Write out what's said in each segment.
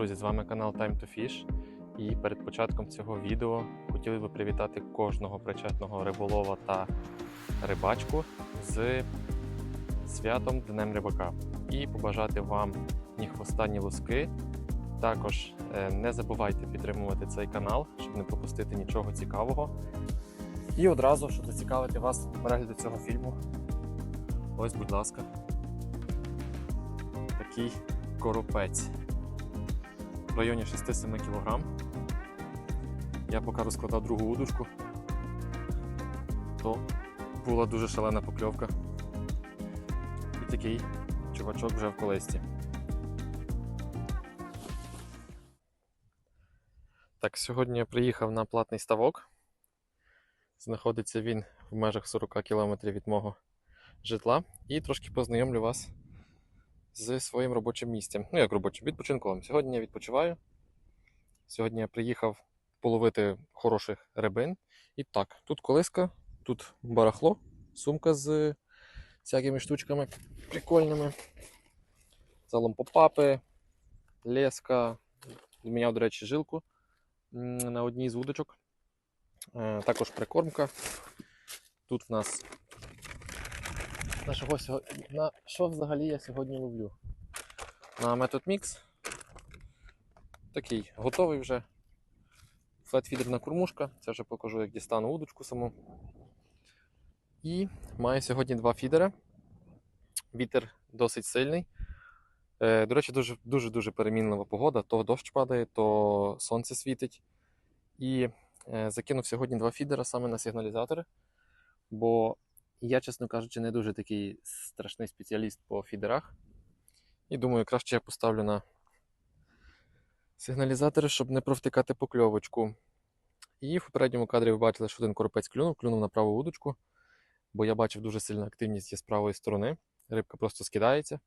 Друзі! З вами канал Time to Fish. І перед початком цього відео хотіли би привітати кожного причетного риболова та рибачку з святом Днем Рибака і побажати вам ні хвоста, луски. Також е, не забувайте підтримувати цей канал, щоб не пропустити нічого цікавого. І одразу, щоб зацікавити вас перегляду цього фільму. Ось, будь ласка, такий коропець в районі 6-7 кг. Я поки розкладав другу удочку, то була дуже шалена покльовка. І такий чувачок вже в колесті. Так, сьогодні я приїхав на платний ставок. Знаходиться він в межах 40 км від мого житла. І трошки познайомлю вас з своїм робочим місцем. Ну, як робочим, відпочинковим. Сьогодні я відпочиваю. Сьогодні я приїхав половити хороших рибин. І так, тут колиска, тут барахло, сумка з всякими штучками прикольними. Залом попапи, леска. Зміняв, до речі, жилку на одній з удочок. Е, Також прикормка. Тут в нас. На що, на що взагалі я сьогодні ловлю? На метод Mix. Такий готовий вже. Флетфідерна кормушка. Це вже покажу, як дістану удочку саму. І маю сьогодні два фідера. Вітер досить сильний. Е, До речі, дуже дуже дуже перемінлива погода. То дощ падає, то сонце світить. І е, закинув сьогодні два фідера саме на сигналізатори. Бо я, чесно кажучи, не дуже такий страшний спеціаліст по фідерах. І думаю, краще я поставлю на сигналізатори, щоб не провтикати покльовочку. І в попередньому кадрі ви бачили, що один коропець клюнув, клюнув на праву удочку, бо я бачив дуже сильна активність є з правої сторони. Рибка просто скидається.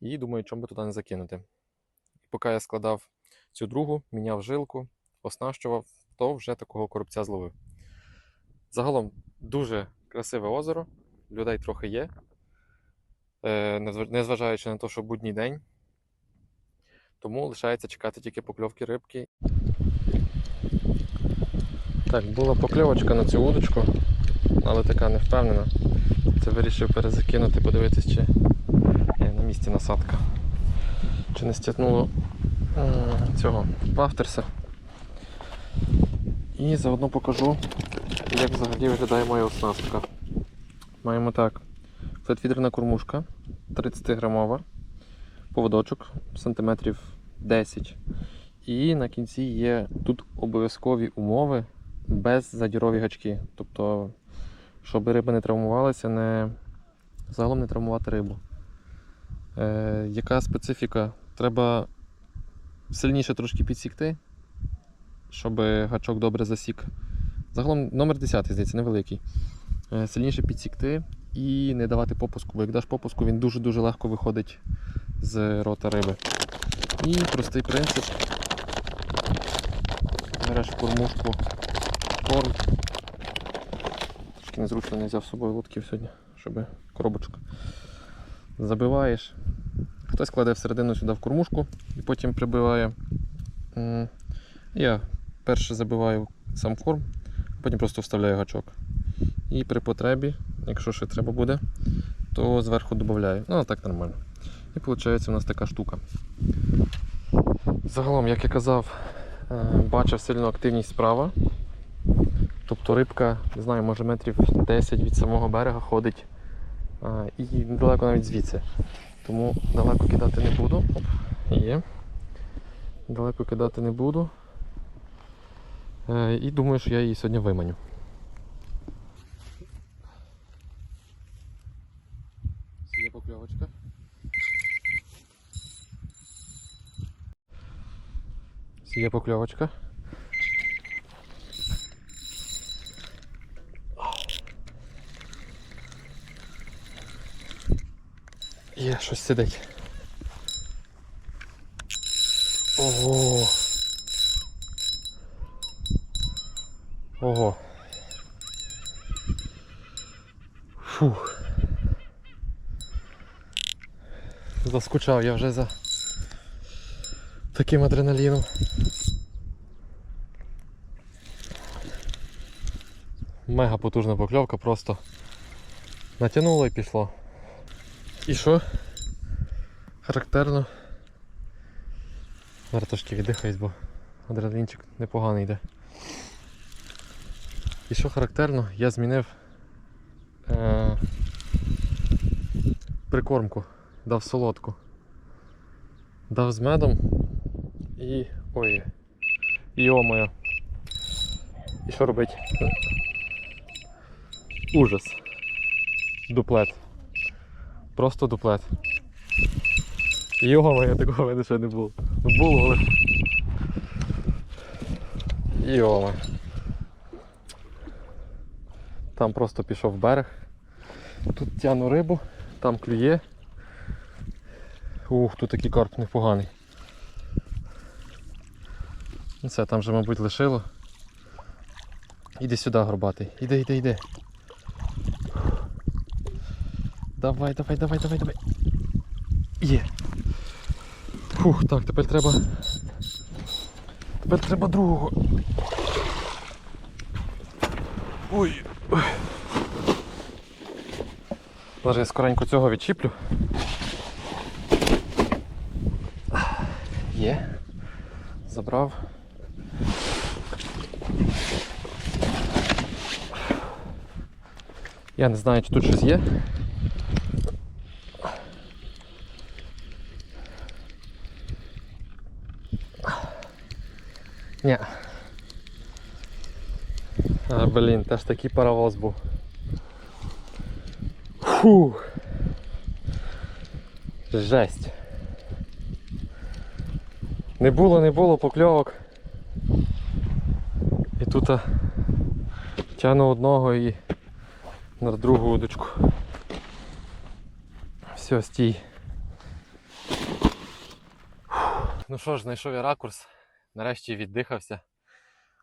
І думаю, чому би туди не закинути. І поки я складав цю другу, міняв жилку, оснащував, то вже такого коробця зловив. Загалом дуже красиве озеро, людей трохи є. Е, Незважаючи на те, що будній день. Тому лишається чекати тільки покльовки рибки. Так, була покльовочка на цю удочку, але така не впевнена. Це вирішив перезакинути, подивитись, чи є на місці насадка. Чи не стягнуло цього пафтерса. І заодно покажу, як взагалі виглядає моя оснастка. Маємо так. Флетфідерна кормушка 30 грамова, поводочок сантиметрів 10. І на кінці є тут обов'язкові умови без задірові гачки. Тобто, щоб риба не травмувалася, не... загалом не травмувати рибу. Е, яка специфіка? Треба сильніше трошки підсікти, щоб гачок добре засік. Загалом номер 10, здається, невеликий. Е, Сильніше підсікти і не давати попуску, бо як даш попуску, він дуже-дуже легко виходить з рота риби. І простий принцип. Береш кормушку корм. Трошки незручно не взяв з собою лотків сьогодні, щоб коробочка. Забиваєш. Хтось кладе всередину сюди в кормушку і потім прибиває. Я перше забиваю сам корм, потім просто вставляю гачок. І при потребі, якщо ще треба буде, то зверху додаю. Ну, а так нормально. І виходить у нас така штука. Загалом, як я казав, е, бачив сильну активність справа. Тобто рибка, не знаю, може метрів 10 від самого берега ходить і недалеко навіть звідси. Тому далеко кидати не буду. Є. Далеко кидати не буду. Е, І думаю, що я її сьогодні виманю. Є покльовочка. Є покльовочка. Є, щось сидить. Ого. Фух. Заскучав я вже за таким адреналіном. Мега потужна покльовка, просто натягнуло і пішло. І що? Характерно. Зараз трошки віддихаюсь, бо адреналінчик непоганий йде. І що характерно, я змінив е- прикормку, дав солодку. Дав з медом і. ой. Йо-моє. І що робить? Ужас. Дуплет. Просто дуплет. Йо-моє, такого в мене ще не було. Ну, Було, але. Йома. Там просто пішов берег. Тут тяну рибу, там клює. Ух, тут такий карп непоганий. Ну Це там вже, мабуть, лишило. Іди сюди, горбатий. Іди, іди, іди. Давай, давай, давай, давай, давай. Є. Фух, так, тепер треба. Тепер треба другого. Ой. Ой. Зараз я скоренько цього відчіплю. Є. Забрав. Я не знаю, чи тут щось є. Ні. А, блін, теж такий паровоз був. Фух. Жесть. Не було, не було покльовок. І тут тягну одного і на другу удочку. Все, стій. Ну що ж, знайшов я ракурс. Нарешті віддихався.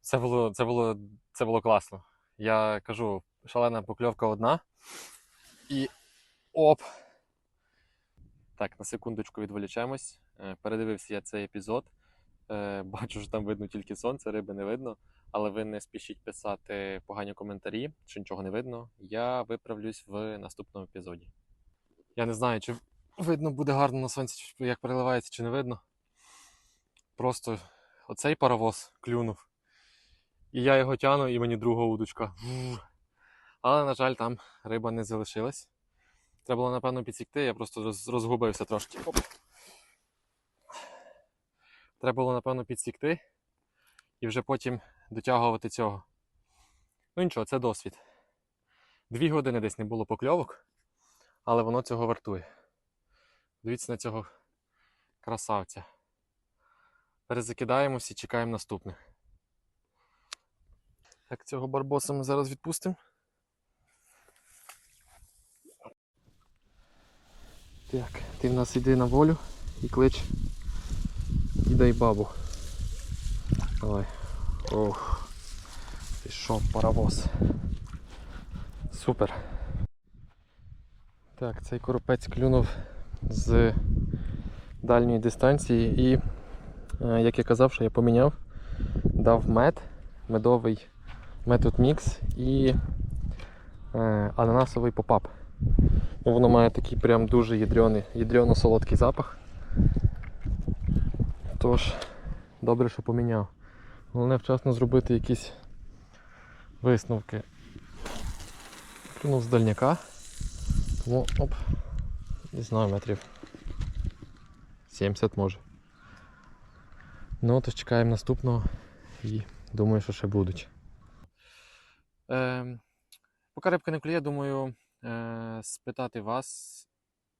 Це було, це було, це було класно. Я кажу, шалена покльовка одна. І оп! Так, на секундочку відволічаємось. Е, Передивився я цей епізод. Е, Бачу, що там видно тільки сонце, риби не видно. Але ви не спішіть писати погані коментарі, що нічого не видно. Я виправлюсь в наступному епізоді. Я не знаю, чи видно буде гарно на сонці, як переливається, чи не видно. Просто оцей паровоз клюнув. І я його тяну, і мені друга удочка. Але, на жаль, там риба не залишилась. Треба було, напевно, підсікти, я просто розгубився трошки. Оп. Треба було, напевно, підсікти і вже потім дотягувати цього. Ну нічого, це досвід. Дві години десь не було покльовок, але воно цього вартує. Дивіться на цього красавця. Перезакидаємося і чекаємо наступних. Так, цього барбоса ми зараз відпустимо. Так, ти в нас йди на волю і клич. І дай бабу. Давай. Ох. Пішов паровоз. Супер. Так, цей коропець клюнув з дальньої дистанції і, е, як я казав, що я поміняв, дав мед, медовий метод мікс і е, ананасовий попап. Ну, Воно має такий прям дуже ядрений, ядрено-солодкий запах. Тож, добре, що поміняв. Головне вчасно зробити якісь висновки. Клюнув з дальняка. Тому оп, не знаю, метрів 70 може. Ну, тож чекаємо наступного і думаю, що ще будуть. Е, поки рибка не клює, думаю е, спитати вас,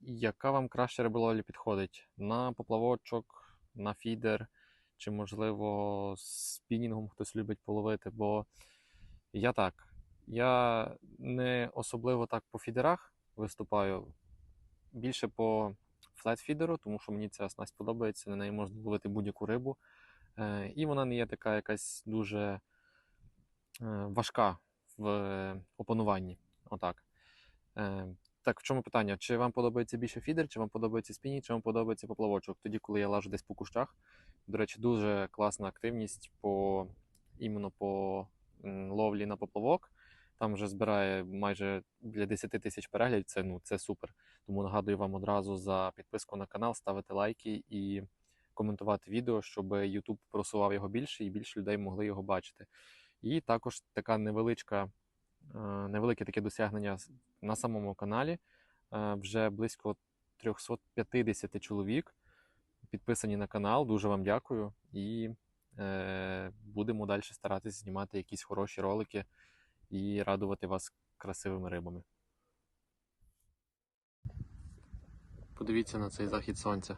яка вам краще риболовля підходить? На поплавочок, на фідер, чи, можливо, з спінінгом хтось любить половити, бо я так. Я не особливо так по фідерах виступаю, більше по флет-фідеру, тому що мені ця снасть подобається, на неї можна ловити будь-яку рибу. Е, і вона не є така якась дуже е, важка в опануванні. Отак. Е, так, в чому питання? Чи вам подобається більше фідер, чи вам подобається спінінг, чи вам подобається поплавочок? Тоді, коли я лажу десь по кущах, До речі, дуже класна активність по іменно по ловлі на поплавок. Там вже збирає майже біля 10 тисяч переглядів. Це ну це супер. Тому нагадую вам одразу за підписку на канал, ставити лайки і коментувати відео, щоб YouTube просував його більше і більше людей могли його бачити. І також така невеличка, невелике таке досягнення на самому каналі. Е, Вже близько 350 чоловік підписані на канал. Дуже вам дякую. І е, будемо далі старатися знімати якісь хороші ролики і радувати вас красивими рибами. Подивіться на цей захід сонця.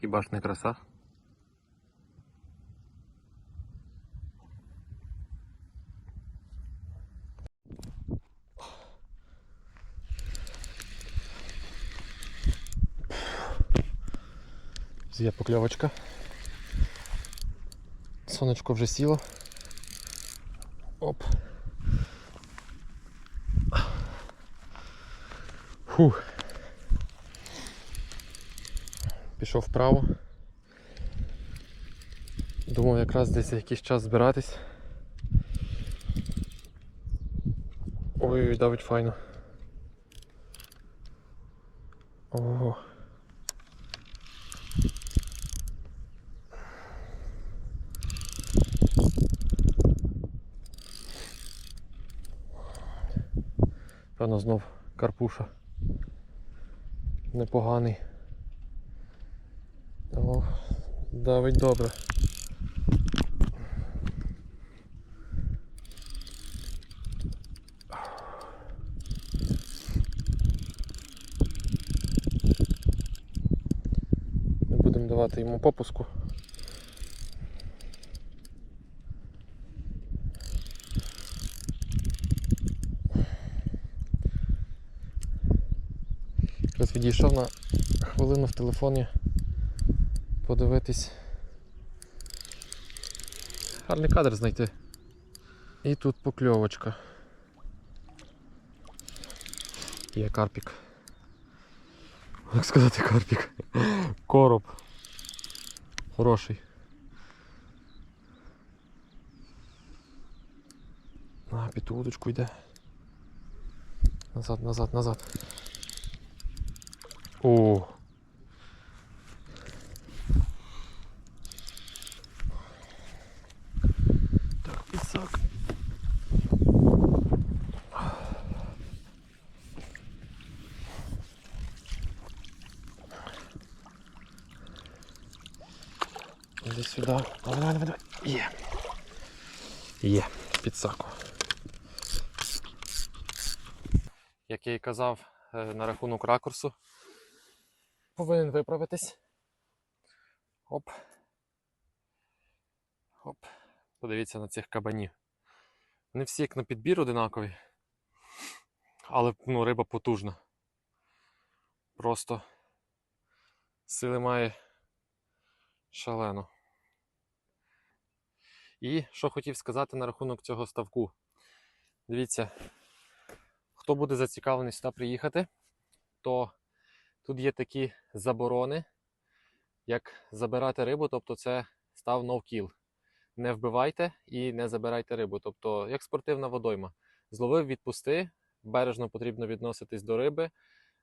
Хіба ж не краса? Є покльовочка. Сонечко вже сіло. Оп. Фух. Пішов вправо. Думав якраз десь якийсь час збиратись. Ой, давить файно. Ого. Певно знов карпуша. Непоганий. О, давить добре. Ми будемо давати йому попуску. Відійшов на хвилину в телефоні подивитись. Гарний кадр знайти. І тут покльовочка. Є карпік. Як сказати карпік? Короб. Хороший. А, під ту удочку йде. Назад, назад, назад. О. Так. Иди сюда. Давай, давай, давай, давай. Є. Є, підсаку. Як я і казав е, на рахунок ракурсу, повинен виправитись. Оп. Оп. Подивіться на цих кабанів. Не всі як на підбір одинакові. Але ну, риба потужна. Просто сили має шалено. І що хотів сказати на рахунок цього ставку. Дивіться, хто буде зацікавлений сюди приїхати, то тут є такі заборони, як забирати рибу, тобто це став no-kill. Не вбивайте і не забирайте рибу. Тобто, як спортивна водойма. Зловив, відпусти, бережно потрібно відноситись до риби.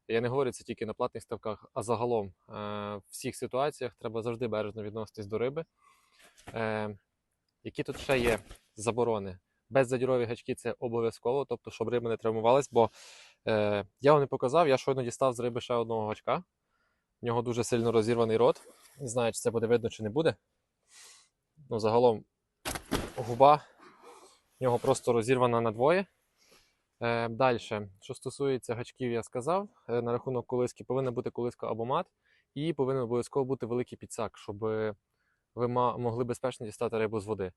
Я не говорю це тільки на платних ставках, а загалом е, в всіх ситуаціях треба завжди бережно відноситись до риби. Е, які тут ще є заборони? Беззадірові гачки це обов'язково, тобто, щоб риба не травмувалась, бо е, я вам не показав, я щойно дістав з риби ще одного гачка. В нього дуже сильно розірваний рот. Не знаю, чи це буде видно, чи не буде. Ну, загалом губа в нього просто розірвана на двоє. Е, Далі, що стосується гачків, я сказав. Е, на рахунок колиски повинна бути колиска або мат, і повинен обов'язково бути великий підсак, щоб ви могли безпечно дістати рибу з води.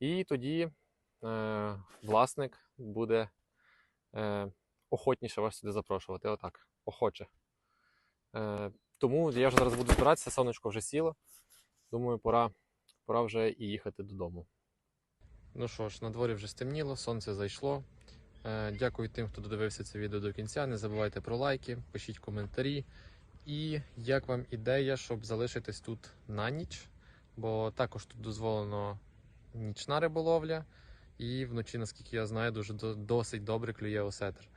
І тоді е, власник буде е, охотніше вас сюди запрошувати. Отак, охоче. Е, тому я вже зараз буду збиратися, сонечко вже сіло. Думаю, пора, пора вже і їхати додому. Ну що ж, на дворі вже стемніло, сонце зайшло. Е, Дякую тим, хто додивився це відео до кінця. Не забувайте про лайки, пишіть коментарі І як вам ідея, щоб залишитись тут на ніч? Бо також тут дозволено нічна риболовля, і вночі, наскільки я знаю, дуже досить добре клює осетр.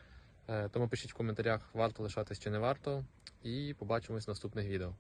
Е, Тому пишіть в коментарях, варто лишатись чи не варто, і побачимось в наступних відео.